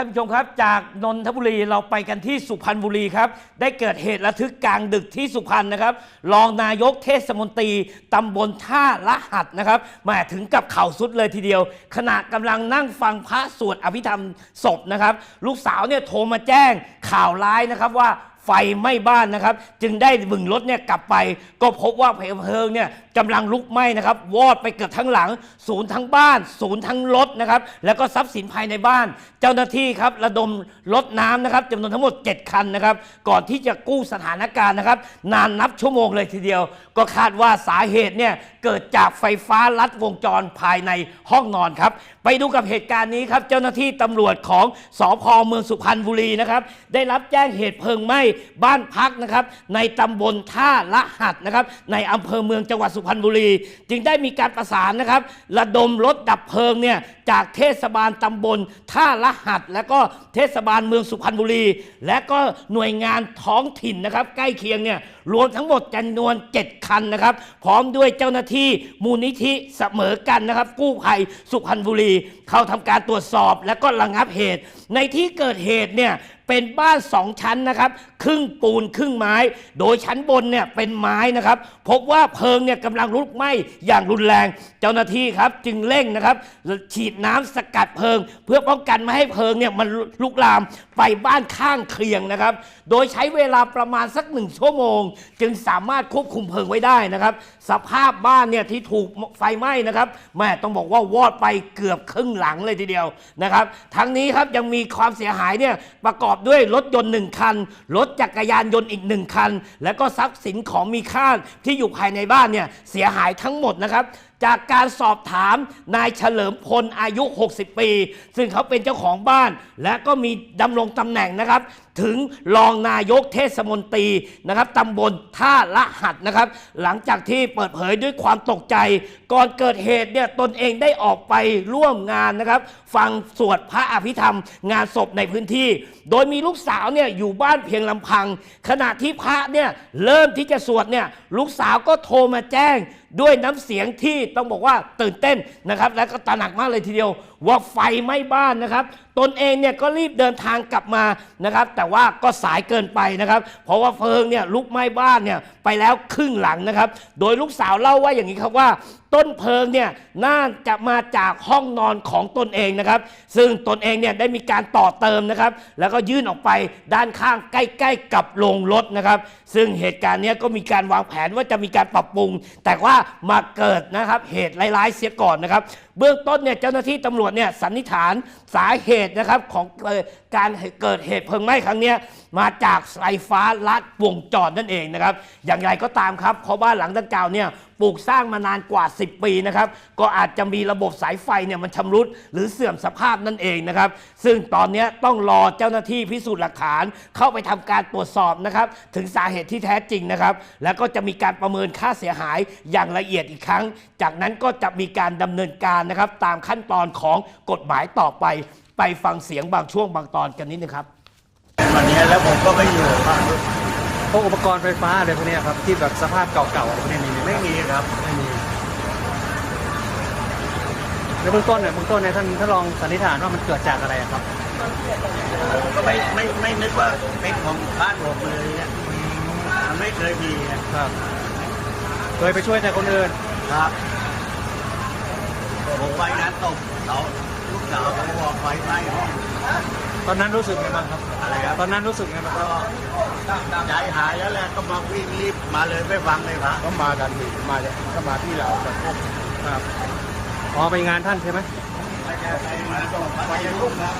ท่านผู้ชมครับ จากนนทบุรีเราไปกันที่สุพรรณบุรีครับ ได้เกิดเหตุระทึกกลางดึกที่สุพรรณนะครับ รองนายกเทศมนตรีตำบลท่าละหัดนะครับมาถึงกับเข่าสุดเลยทีเดียว ขณะกำลังนั่งฟังพระสวดอภิธรรมศพนะครับ ลูกสาวเนี่ยโทรมาแจ้งข่าวร้ายนะครับว่าไฟไหม้บ้านนะครับ จึงได้บึงรถเนี่ยกลับไป ก็พบว่าเพลิงเนี่ย กำลังลุกไหม้นะครับ วอดไปเกือบทั้งหลัง ศูนย์ทั้งบ้าน ศูนย์ทั้งรถนะครับ แล้วก็ทรัพย์สินภายในบ้าน เจ้าหน้าที่ครับระดมรถน้ำนะครับจำนวนทั้งหมด 7 คันนะครับ ก่อนที่จะกู้สถานการณ์นะครับ นานนับชั่วโมงเลยทีเดียว ก็คาดว่าสาเหตุเนี่ยเกิดจากไฟฟ้าลัดวงจรภายในห้องนอนครับ ไปดูกับเหตุการณ์นี้ครับ เจ้าหน้าที่ตำรวจของสพเมืองสุพรรณบุรีนะครับ ได้รับแจ้งเหตุเพลิงไหม้บ้านพักนะครับ ในตำบลท่าละหัดนะครับ ในอำเภอเมืองจังหวัดสุพรรณบุรี จึงได้มีการประสานนะครับ ระดมรถดับเพลิงเนี่ยจากเทศบาลตำบลท่าละหัด และก็เทศบาลเมืองสุพรรณบุรี และก็หน่วยงานท้องถิ่นนะครับ ใกล้เคียงเนี่ยรวมทั้งหมดจำนวน 7 คันนะครับ พร้อมด้วยเจ้าหน้าที่มูลนิธิเสมอกันนะครับ กู้ภัยสุพรรณบุรี เข้าทำการตรวจสอบและก็ระงับเหตุ ในที่เกิดเหตุเนี่ย เป็นบ้านสองชั้นนะครับ ครึ่งปูนครึ่งไม้ โดยชั้นบนเนี่ยเป็นไม้นะครับ พบว่าเพลิงเนี่ยกำลังลุกไหม้อย่างรุนแรง เจ้าหน้าที่ครับจึงเร่งนะครับ ฉีดน้ำสกัดเพลิง เพื่อป้องกันไม่ให้เพลิงเนี่ยมันลุกลามไปบ้านข้างเคียงนะครับ โดยใช้เวลาประมาณสักหนึ่งชั่วโมง จึงสามารถควบคุมเพลิงไว้ได้นะครับ สภาพบ้านเนี่ยที่ถูกไฟไหม้นะครับแม่ต้องบอกว่าวอดไปเกือบครึ่งหลังเลยทีเดียวนะครับ ทั้งนี้ครับยังมีความเสียหายเนี่ยประกอบด้วยรถยนต์หนึ่งคัน รถจักรยานยนต์อีกหนึ่งคัน และก็ทรัพย์สินของมีค่าที่อยู่ภายในบ้านเนี่ยเสียหายทั้งหมดนะครับ จากการสอบถามนายเฉลิมพลอายุ 60 ปี ซึ่งเขาเป็นเจ้าของบ้าน และก็มีดำรงตำแหน่งนะครับ ถึงรองนายกเทศมนตรีนะครับตำบลท่าละหัดนะครับ หลังจากที่เปิดเผยด้วยความตกใจ ก่อนเกิดเหตุเนี่ยตนเองได้ออกไปร่วมงานนะครับ ฟังสวดพระอภิธรรม งานศพในพื้นที่ โดยมีลูกสาวเนี่ยอยู่บ้านเพียงลำพัง ขณะที่พระเนี่ยเริ่มที่จะสวดเนี่ยลูกสาวก็โทรมาแจ้งด้วยน้ำเสียงที่ต้องบอกว่าตื่นเต้นนะครับและก็ตระหนักมากเลยทีเดียวว่าไฟไหม้บ้านนะครับ ตนเองเนี่ยก็รีบเดินทางกลับมานะครับ แต่ว่าก็สายเกินไปนะครับ เพราะว่าเพลิงเนี่ยลุกไหม้บ้านเนี่ยไปแล้วครึ่งหลังนะครับ โดยลูกสาวเล่าว่าอย่างนี้ครับว่า ต้นเพลิงเนี่ยน่าจะมาจากห้องนอนของตนเองนะครับ ซึ่งตนเองเนี่ยได้มีการต่อเติมนะครับ แล้วก็ยื่นออกไปด้านข้างใกล้ ๆ กับโรงรถนะครับ ซึ่งเหตุการณ์นี้ก็มีการวางแผนว่าจะมีการปรับปรุง แต่ว่ามาเกิดนะครับเหตุร้ายๆเสียก่อนนะครับ เบื้องต้นเนี่ยเจ้าหน้าที่ตำรวจเนี่ยสันนิษฐานสาเหตุนะครับของการเกิดเหตุเพลิงไหม้ครั้งนี้มาจากไฟฟ้าลัดวงจรนั่นเองนะครับ อย่างไรก็ตามครับ เพราะบ้านหลังดังกล่าวเนี่ยปลูกสร้างมานานกว่า 10 ปีนะครับ ก็อาจจะมีระบบสายไฟเนี่ยมันชำรุดหรือเสื่อมสภาพนั่นเองนะครับ ซึ่งตอนนี้ต้องรอเจ้าหน้าที่พิสูจน์หลักฐานเข้าไปทำการตรวจสอบนะครับ ถึงสาเหตุที่แท้จริงนะครับ แล้วก็จะมีการประเมินค่าเสียหายอย่างละเอียดอีกครั้ง จากนั้นก็จะมีการดำเนินการนะครับ ตามขั้นตอนของกฎหมายต่อไป ไปฟังเสียงบางช่วงบางตอนกันนิดนึงครับ วันนี้แล้วผมก็ไม่อยู่บ้านพวกอุปกรณ์ไฟฟ้าอะไรพวกเนี้ยครับที่แบบสภาพเก่าๆอะไรพวกเนี้ยมีไหมไม่มีครับ ไม่มีในเบื้องต้นเนี่ยเบื้องต้นเนี่ยท่านท่านลองสันนิษฐานว่ามันเกิดจากอะไรอะครับก็ไม่ไม่ไม่นึกว่าเป็นของบ้านผมเลยเนี่ยมันไม่เคยมีนะครับ เคยไปช่วยแต่คนอื่นครับผมไปงานตกเขาลูกสาวผมบอกไฟไหม้ห้อง ตอนนั้นรู้สึกไงบ้างครับอะไรครับตอนนั้นรู้สึกไงบ้างครับก็ใจหายแล้วแหละก็มาวิ่งรีบมาเลยไม่ฟังเลยพระก็มากันนี่มาจากก็มาที่เราแต่พวกครับอ๋อไปงานท่านใช่ไหมไม่ใช่ไปมาก็ไปลูกนะ